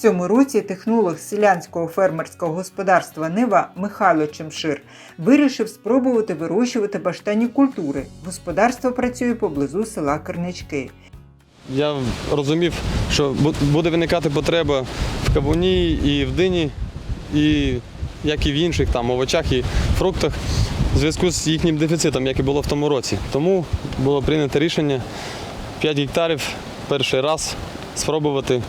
Цьому році технолог селянського фермерського господарства Нива Михайло Чемшир вирішив спробувати вирощувати баштанні культури. Господарство працює поблизу села Кернички. Я розумів, що буде виникати потреба в кавуні і в дині, і як і в інших там овочах і фруктах, в зв'язку з їхнім дефіцитом, як і було в тому році. Тому було прийнято рішення 5 гектарів перший раз спробувати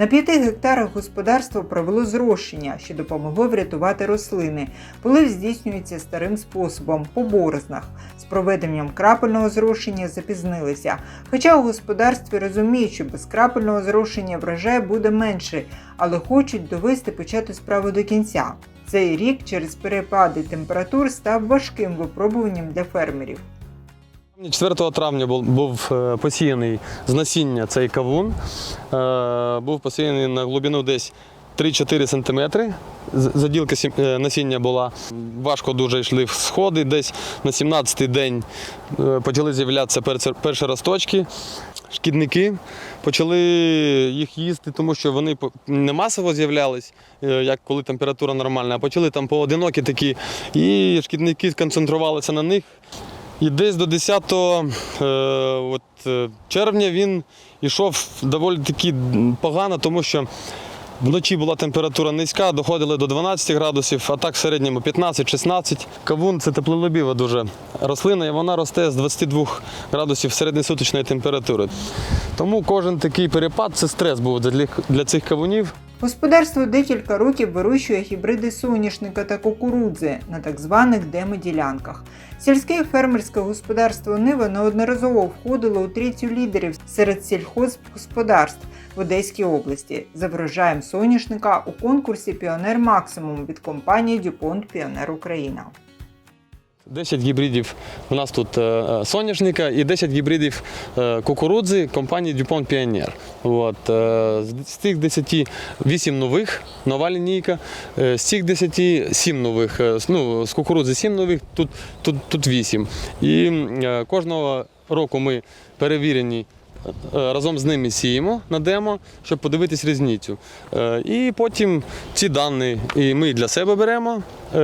На п'яти гектарах господарство провело зрощення, що допомогло врятувати рослини. Полив здійснюється старим способом по борознах. З проведенням крапельного зрошення запізнилися. Хоча у господарстві розуміють, що без крапельного зрошення врожай буде менше, але хочуть довести почату справу до кінця. Цей рік через перепади температур став важким випробуванням для фермерів. 4 травня був, е, посіяний з насіння цей кавун. Е, Був посіяний на глибину десь 3-4 см. Заділка е, насіння була. Важко дуже йшли в сходи. Десь на 17-й день почали з'являтися перші росточки, шкідники. Почали їх їсти, тому що вони не масово з'являлись, як коли температура нормальна, а почали там поодинокі такі. І шкідники сконцентрувалися на них. І десь до 10 е, от, е, червня він йшов доволі таки погано, тому що вночі була температура низька, доходили до 12 градусів, а так в середньому 15-16. Кавун це теплолюбіва дуже рослина, і вона росте з 22 градусів середньосуточної температури. Тому кожен такий перепад це стрес був для, для цих кавунів. Господарство декілька років вирощує гібриди соняшника та кукурудзи на так званих демоділянках. Сільське фермерське господарство Нива неодноразово входило у трійцю лідерів серед сільхозгосподарств в Одеській області за врожаєм соняшника у конкурсі Піонер Максимум від компанії Дюпонт Піонер Україна. 10 гібридів у нас тут е, е, соняшника і 10 гібридів е, кукурудзи компанії DuPont Pioneer. От, з- цих 10 8 нових, нова лінійка, з цих 10 7 нових, ну, з кукурудзи 7 нових, тут, тут, тут 8. І кожного року ми перевірені разом з ними сіємо на демо, щоб подивитись різницю. Е, І потім ці дані і ми для себе беремо, е,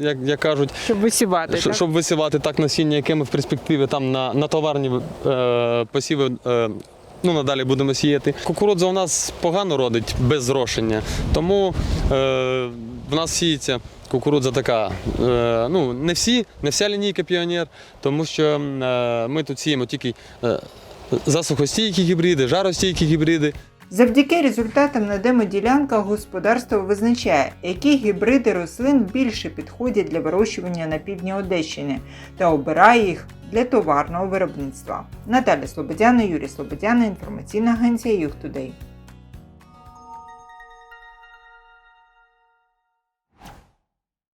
як, як кажуть, Щоб висівати. Щ- так? щоб висівати так насіння, яке ми в перспективі там на, на товарні е, посіви. Е, Ну, надалі будемо сіяти. Кукурудза у нас погано родить без зрошення, тому е, в нас сіється кукурудза така. Е, ну, не всі, не вся лінійка піонер, тому що е, ми тут сіємо тільки е, засухостійкі гібриди, жаростійкі гібриди. Завдяки результатам на демоділянках господарство визначає, які гібриди рослин більше підходять для вирощування на півдні Одещини та обирає їх для товарного виробництва. Наталя Слободяна, Юрій Слободяна, інформаційна агенція Юг Тудей.